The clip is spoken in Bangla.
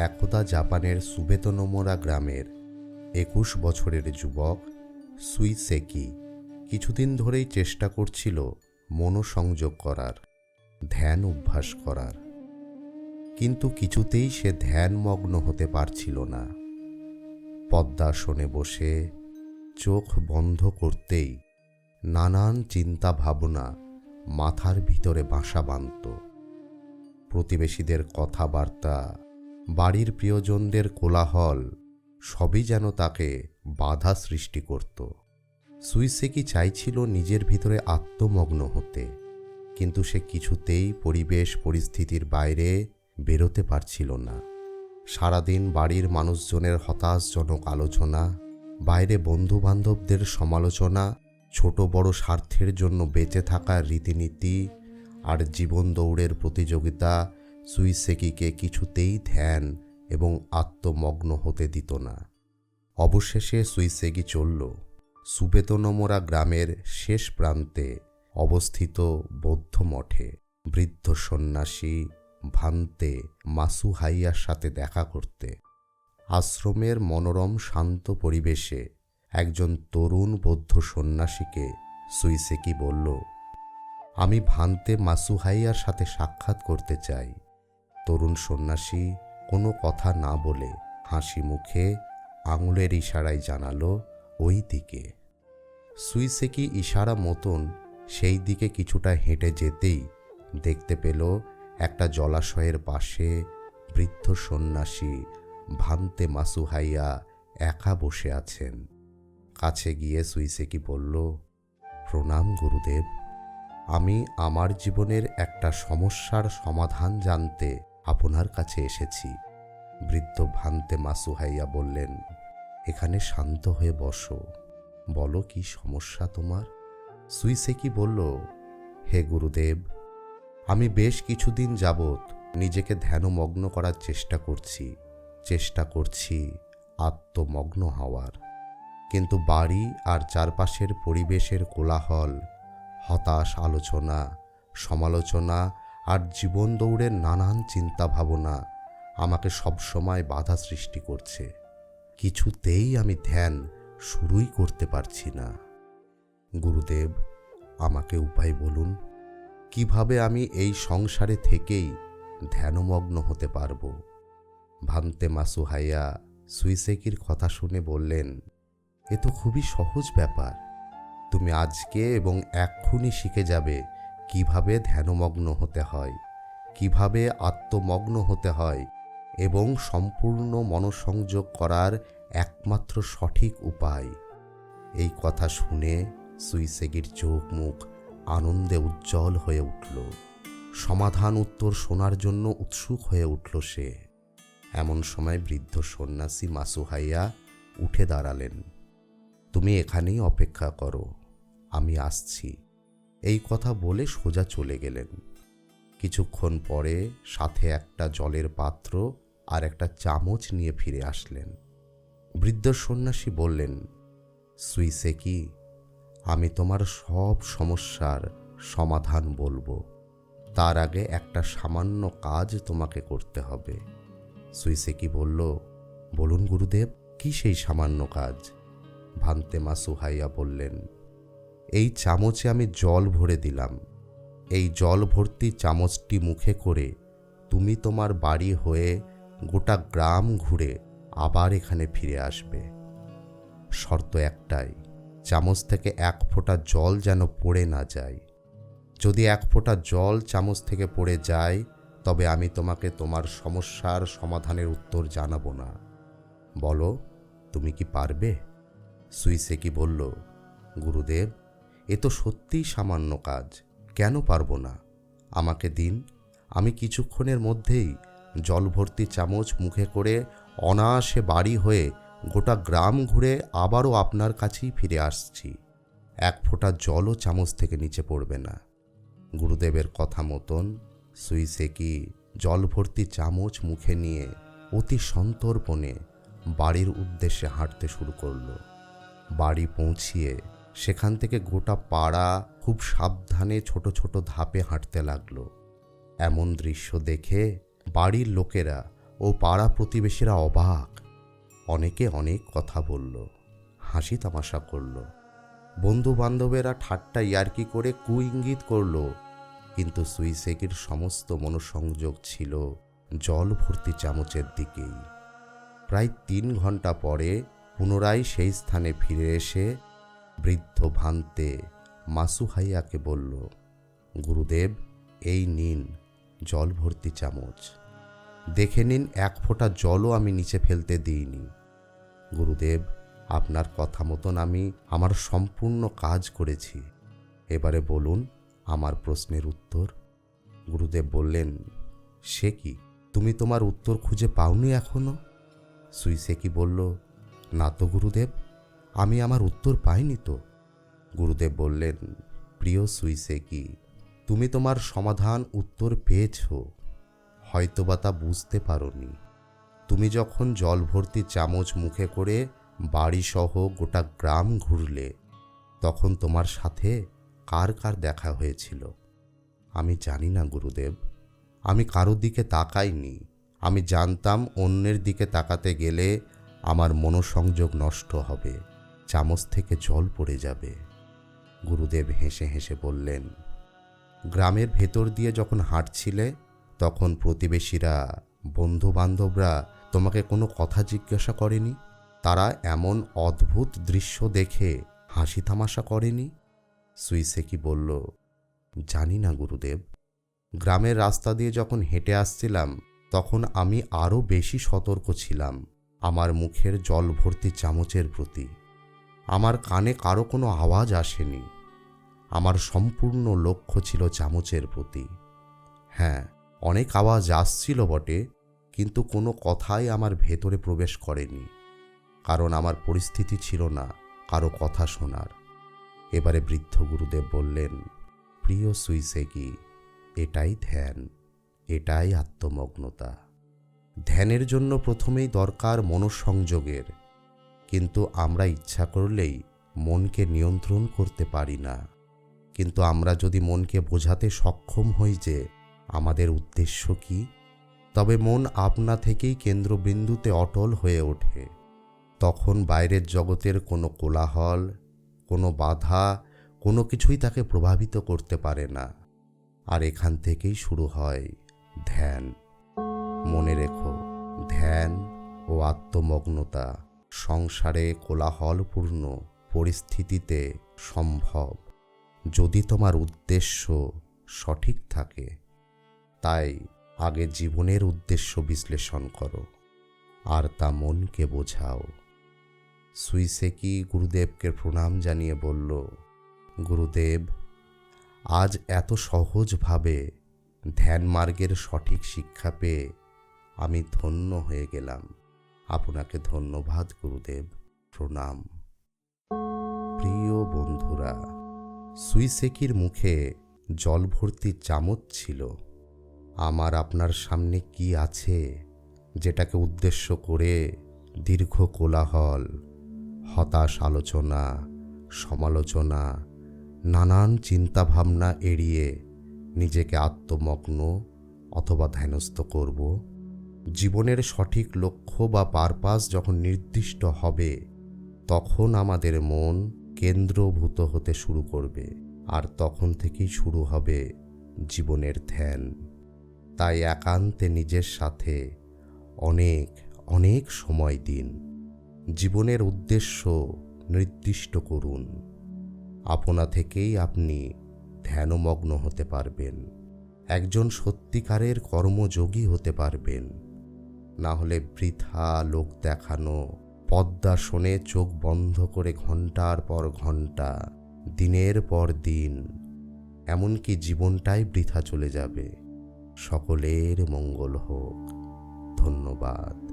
একদা জাপানের সুবেতনোমোরা গ্রামের একুশ বছরের যুবক সুইসেকি কিছুদিন ধরেই চেষ্টা করছিল মনোসংযোগ করার, ধ্যান অভ্যাস করার। কিন্তু কিছুতেই সে ধ্যানমগ্ন হতে পারছিল না। পদ্মাসনে বসে চোখ বন্ধ করতেই নানান চিন্তা ভাবনা মাথার ভিতরে বাসা বাঁধত। প্রতিবেশীদের কথাবার্তা বাড়ির প্রিয়জনদের কোলাহল সবই যেন তাকে বাধা সৃষ্টি করত। সুইসেকি চাইছিল নিজের ভিতরে আত্মমগ্ন হতে, কিন্তু সে কিছুতেই পরিবেশ পরিস্থিতির বাইরে বেরোতে পারছিল না। সারাদিন বাড়ির মানুষজনের হতাশজনক আলোচনা, বাইরে বন্ধুবান্ধবদের সমালোচনা, ছোট বড় স্বার্থের জন্য বেঁচে থাকার রীতিনীতি আর জীবন দৌড়ের প্রতিযোগিতা সুইসেকিকে কিছুতেই ধ্যান এবং আত্মমগ্ন হতে দিত না। অবশেষে সুইসেগি চলল। সুবেতনমরা গ্রামের শেষ প্রান্তে অবস্থিত বৌদ্ধ মঠে বৃদ্ধ সন্ন্যাসী ভান্তে মাসুহাইয়ার সাথে দেখা করতে। আশ্রমের মনোরম শান্ত পরিবেশে একজন তরুণ বৌদ্ধ সন্ন্যাসীকে সুইসেকি বলল, আমি ভান্তে মাসুহাইয়ার সাথে সাক্ষাৎ করতে চাই। তরুণ সন্ন্যাসী কোনো কথা না বলে হাসি মুখে আঙুলের ইশারায় জানালো ওই দিকে। সুইসেকি ইশারা মতন সেই দিকে কিছুটা হেঁটে যেতেই দেখতে পেল একটা জলাশয়ের পাশে বৃদ্ধ সন্ন্যাসী ভান্তে মাসুহাইয়া একা বসে আছেন। কাছে গিয়ে সুইসেকি বলল, প্রণাম গুরুদেব, আমি আমার জীবনের একটা সমস্যার সমাধান জানতে আপনার কাছে এসেছি। বৃদ্ধ ভান্তে মাসুহাইয়া বললেন, এখানে শান্ত হয়ে বসো। বলো কি সমস্যা তোমার? সুইসে কি বলল, হে গুরুদেব, আমি বেশ কিছুদিন যাবৎ নিজেকে ধ্যানমগ্ন করার চেষ্টা করছি। চেষ্টা করছি আত্মমগ্ন হওয়ার। কিন্তু বাড়ি আর চারপাশের পরিবেশের কোলাহল, হতাশ আলোচনা, সমালোচনা আর জীবন দৌড়ের নানান চিন্তা ভাবনা আমাকে সবসময় বাধা সৃষ্টি করছে। কিছুতেই আমি ধ্যান শুরুই করতে পারছি না। গুরুদেব, আমাকে উপায় বলুন, কীভাবে আমি এই সংসারে থেকেই ধ্যানমগ্ন হতে পারব? ভান্তে মাসুহাইয়া সুইসেকির কথা শুনে বললেন, এ তো খুবই সহজ ব্যাপার। তুমি আজকে এবং এক্ষুনি শিখে যাবে কীভাবে ধ্যানমগ্ন হতে হয়, কীভাবে আত্মমগ্ন হতে হয় এবং সম্পূর্ণ মনোসংযোগ করার একমাত্র সঠিক উপায়। এই কথা শুনে সুইসেগির চোখ মুখ আনন্দে উজ্জ্বল হয়ে উঠল। সমাধান উত্তর শোনার জন্য উৎসুক হয়ে উঠল সে। এমন সময় বৃদ্ধ সন্ন্যাসী মাসুহাইয়া উঠে দাঁড়ালেন। তুমি এখানেই অপেক্ষা করো, আমি আসছি। এই কথা বলে সোজা চলে গেলেন। কিছুক্ষণ পরে সাথে একটা জলের পাত্র আর একটা চামচ নিয়ে ফিরে আসলেন। বৃদ্ধ সন্ন্যাসী বললেন, সুইসে কি? আমি তোমার সব সমস্যার সমাধান বলব। তার আগে একটা সামান্য কাজ তোমাকে করতে হবে। সুইসে কি বলল, বলুন গুরুদেব, কি সেই সামান্য কাজ? ভান্তে মাসুহাইয়া বললেন এই চামচে আমি জল ভরে দিলাম। এই জল ভর্তি চামচটি মুখে করে তুমি তোমার বাড়ি হয়ে গোটা গ্রাম ঘুরে আবার এখানে ফিরে আসবে। শর্ত একটাই, চামচ থেকে এক ফোঁটা জল যেন পড়ে না যায়। যদি এক ফোঁটা জল চামচ থেকে পড়ে যায়, তবে আমি তোমাকে তোমার সমস্যার সমাধানের উত্তর জানাব না। বলো, তুমি কি পারবে? সুইসে কি বলল, গুরুদেব এ তো সত্যিই সামান্য কাজ। কেন পারব না? আমাকে দিন। আমি কিছুক্ষণের মধ্যেই জল ভর্তি চামচ মুখে করে অনায়াসে বাড়ি হয়ে গোটা গ্রাম ঘুরে আবারও আপনার কাছেই ফিরে আসছি। এক ফোঁটা জলও চামচ থেকে নিচে পড়বে না। গুরুদেবের কথা মতন সুইসেকি জল ভর্তি চামচ মুখে নিয়ে অতি সন্তর্পণে বাড়ির উদ্দেশ্যে হাঁটতে শুরু করল। বাড়ি পৌঁছিয়ে সেখান থেকে গোটা পাড়া খুব সাবধানে ছোট ছোট ধাপে হাঁটতে লাগল। এমন দৃশ্য দেখে বাড়ির লোকেরা ও পাড়া প্রতিবেশীরা অবাক। অনেকে অনেক কথা বলল, হাসি তামাশা করল। বন্ধু বান্ধবেরা ঠাট্টা ইয়ার্কি করে কু ইঙ্গিত করল, কিন্তু সুইসেকির সমস্ত মনোসংযোগ ছিল জল ভর্তি চামচের দিকেই। প্রায় তিন ঘণ্টা পরে পুনরায় সেই স্থানে ফিরে এসে বৃদ্ধ ভান্তে মাসুহাইয়াকে বলল, গুরুদেব, এই নিন জল ভর্তি চামচ। দেখে নিন, এক ফোঁটা জলও আমি নিচে ফেলতে দিইনি। গুরুদেব, আপনার কথা মতন আমি আমার সম্পূর্ণ কাজ করেছি। এবারে বলুন আমার প্রশ্নের উত্তর। গুরুদেব বললেন, সে কি? তুমি তোমার উত্তর খুঁজে পাওনি এখনও? সুইসেকি বলল, না তো গুরুদেব আমি আমার উত্তর পাইনি তো। গুরুদেব বললেন, প্রিয় সুইসে কি, তুমি তোমার সমাধান উত্তর পেয়েছ। হয়তোবা তা বুঝতে পারোনি। তুমি যখন জল ভর্তি চামচ মুখে করে বাড়িসহ গোটা গ্রাম ঘুরলে, তখন তোমার সাথে কার কার দেখা হয়েছিল? আমি জানি না, গুরুদেব। আমি কারোর দিকে তাকাইনি। আমি জানতাম অন্যের দিকে তাকাতে গেলে আমার মনোসংযোগ নষ্ট হবে। চামচ থেকে জল পড়ে যাবে। গুরুদেব হেসে হেসে বললেন, গ্রামের ভেতর দিয়ে যখন হাঁটছিলে, তখন প্রতিবেশীরা বন্ধু বান্ধবরা তোমাকে কোনো কথা জিজ্ঞাসা করেনি? তারা এমন অদ্ভুত দৃশ্য দেখে হাসি তামাশা করেনি? সুইসেকি বলল, জানি না গুরুদেব। গ্রামের রাস্তা দিয়ে যখন হেঁটে আসছিলাম, তখন আমি আরও বেশি সতর্ক ছিলাম, আমার মুখের জল ভর্তি চামচের প্রতি। আমার কানে কারও কোনো আওয়াজ আসেনি। আমার সম্পূর্ণ লক্ষ্য ছিল চামচের প্রতি। হ্যাঁ অনেক আওয়াজ আসছিল বটে, কিন্তু কোনো কথাই আমার ভেতরে প্রবেশ করেনি। কারণ আমার পরিস্থিতি ছিল না কারও কথা শোনার। এবারে বৃদ্ধ গুরুদেব বললেন, প্রিয় সুইসেকি, এটাই ধ্যান, এটাই আত্মমগ্নতা। ধ্যানের জন্য প্রথমেই দরকার মনোসংযোগের কিন্তু আমরা ইচ্ছা করলেই মনকে নিয়ন্ত্রণ করতে পারি না। কিন্তু আমরা যদি মনকে বোঝাতে সক্ষম হই যে আমাদের উদ্দেশ্য কি, তবে মন আপনা থেকেই কেন্দ্রবিন্দুতে অটল হয়ে ওঠে। তখন বাইরের জগতের কোনো কোলাহল, কোনো বাধা, কোনো কিছুই তাকে প্রভাবিত করতে পারে না। আর এখান থেকেই শুরু হয় ধ্যান। মনে রেখো, ধ্যান ও আত্মমগ্নতা সংসারে কোলাহলপূর্ণ পরিস্থিতিতে সম্ভব। যদি তোমার উদ্দেশ্য সঠিক থাকে, তাই আগে জীবনের উদ্দেশ্য বিশ্লেষণ করো, আর তা মনকে বোঝাও। সুইসেকি গুরুদেবকে প্রণাম জানিয়ে বলল, গুরুদেব, আজ এত সহজভাবে ধ্যান মার্গের সঠিক শিক্ষা পেয়ে আমি ধন্য হয়ে গেলাম। আপনাকে ধন্যবাদ, গুরুদেব। প্রণাম। প্রিয় বন্ধুরা, সুইসেকির মুখে জল ভর্তি চামচ ছিল। আমার আপনার সামনে কি আছে যেটাকে উদ্দেশ্য করে দীর্ঘ কোলাহল, হতাশ আলোচনা, সমালোচনা, নানান চিন্তাভাবনা এড়িয়ে নিজেকে আত্মমগ্ন অথবা ধ্যানস্থ করব? জীবনের সঠিক লক্ষ্য বা পারপাস যখন নির্দিষ্ট হবে, তখন আমাদের মন কেন্দ্রভূত হতে শুরু করবে আর তখন থেকেই শুরু হবে জীবনের ধ্যান। তাই একান্তে নিজের সাথে অনেক অনেক সময় দিন। জীবনের উদ্দেশ্য নির্দিষ্ট করুন। আপনা থেকেই আপনি ধ্যানমগ্ন হতে পারবেন। একজন সত্যিকারের কর্মযোগী হতে পারবেন। না হলে বৃথা লোক দেখানো। পদ্মা শোনে চোখ বন্ধ করে ঘণ্টার পর ঘণ্টা দিনের পর দিন। এমনকি জীবনটাই বৃথা চলে যাবে। সকলের মঙ্গল হোক। ধন্যবাদ।